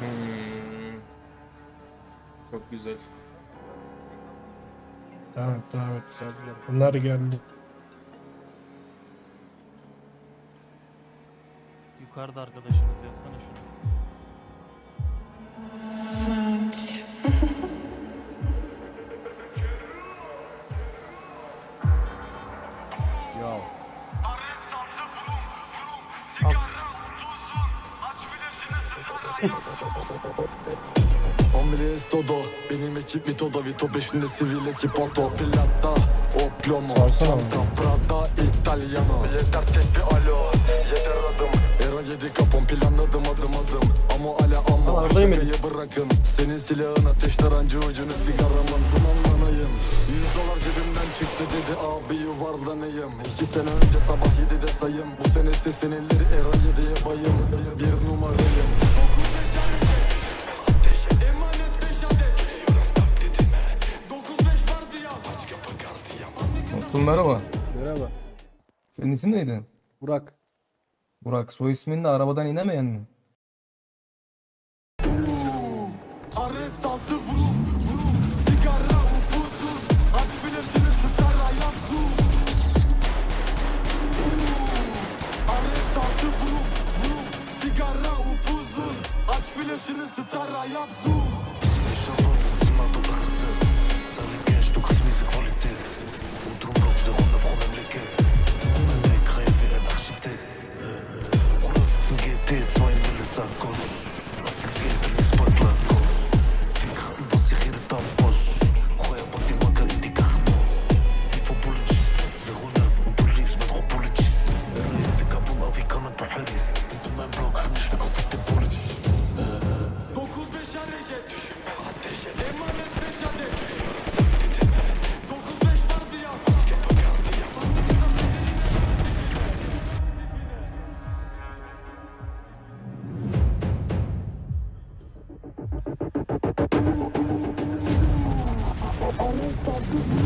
Hmm. Çok güzel. Evet evet. Bunlar geldi. Yukarıda arkadaşımız yazsana şunu. Ya. Omri todo Benim ekip Vito'da Vito peşinde sivil ekip Otto Pilatta O plomo Alsana Çanta Prada Italiano. Yeter tek bir alo Yeter adım. Era yedi kapon planladım adım adım. Ama ala ama Şakayı bırakın. Senin silahın ateş tarancı ucunu sigaramın. Dumanlanayım. Yüz dolar cebimden çıktı dedi abi yuvarlanayım. İki sene önce sabah yedide sayım. Bu sene sesinilir era yediye bayım. Bir numarayım Dostum merhaba. Merhaba. Senin isim neydi? Burak. Burak. Soy ismin de arabadan inemeyen mi? Sigara upuzun Aç flaşını stara yapsu Ares Mm-hmm.